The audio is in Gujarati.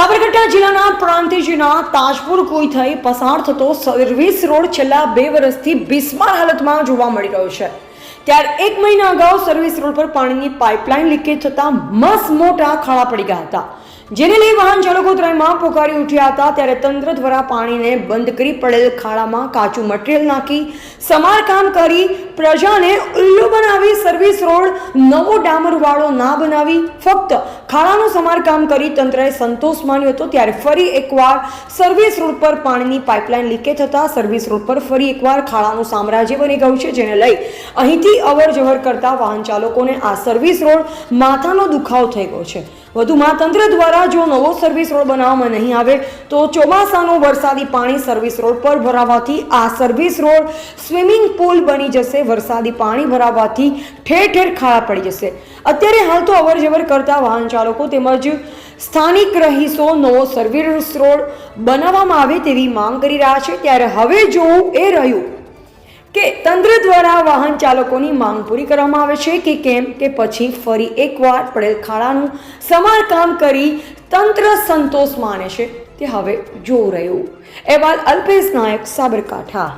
સાબરકાંઠા જિલ્લાના પ્રાંતિજના તાજપુર કોઈ થઈ પસાર થતો સર્વિસ રોડ છેલ્લા બે વર્ષથી બિસ્માર હાલતમાં જોવા મળી રહ્યો છે. ત્યારે એક મહિના અગાઉ સર્વિસ રોડ પર પાણીની પાઇપલાઇન લીકેજ થતા મસ મોટા ખાડા પડી ગયા હતા. જેને લઈ વાહન ચાલકો ત્રણમાં પોકારી ઉઠ્યા હતા, ત્યારે તંત્ર દ્વારા પાણીને બંધ કરી પડેલ ખાડામાં કાચું મટીરિયલ નાખી, સમારકામ કરી, પ્રજાને ઉલ્લુ બનાવી સર્વિસ રોડ, નવો ડામરવાળો ના બનાવી, ફક્ત ખાડાનું સમારકામ કરી તંત્રએ સંતોષ માન્યો હતો, ત્યારે ફરી એકવાર સર્વિસ રોડ પર પાણીની પાઇપલાઇન લીકેજ થતાં સર્વિસ રોડ પર ફરી એકવાર ખાડાનું સામ્રાજ્ય બની ગયું છે, જેને લઈ અહીંથી અવર જવર કરતા વાહન ચાલકોને આ સર્વિસ રોડ માથાનો દુખાવો થઈ ગયો છે. વધુમાં તંત્ર દ્વારા જો નવો સર્વિસ રોડ બનાવવામાં નહીં આવે, તો ચોમાસાનું વરસાદી પાણી સર્વિસ રોડ પર ભરાવાથી આ સર્વિસ રોડ સ્વિમિંગ પુલ બની જશે. વરસાદી પાણી ભરાવાથી ઠેર ઠેર ખાડા પડી જશે. અત્યારે હાલ તો અવર જવર કરતા વાહન ચાલકો તેમજ સ્થાનિક રહીશો નવો સર્વિસ રોડ બનાવવામાં આવે તેવી માંગ કરી રહ્યા છે. ત્યારે હવે જોવું એ રહ્યું કે તંત્ર દ્વારા વાહન ચાલકોની માંગ પૂરી કરવામાં આવે છે કે કેમ? કે પછી ફરી એકવાર પડેલ ખાડાનું સમારકામ કરી તંત્ર સંતોષ માને છે તે હવે જોવું રહ્યું. અહેવાલ અલ્પેશ નાયક સાબરકાંઠા.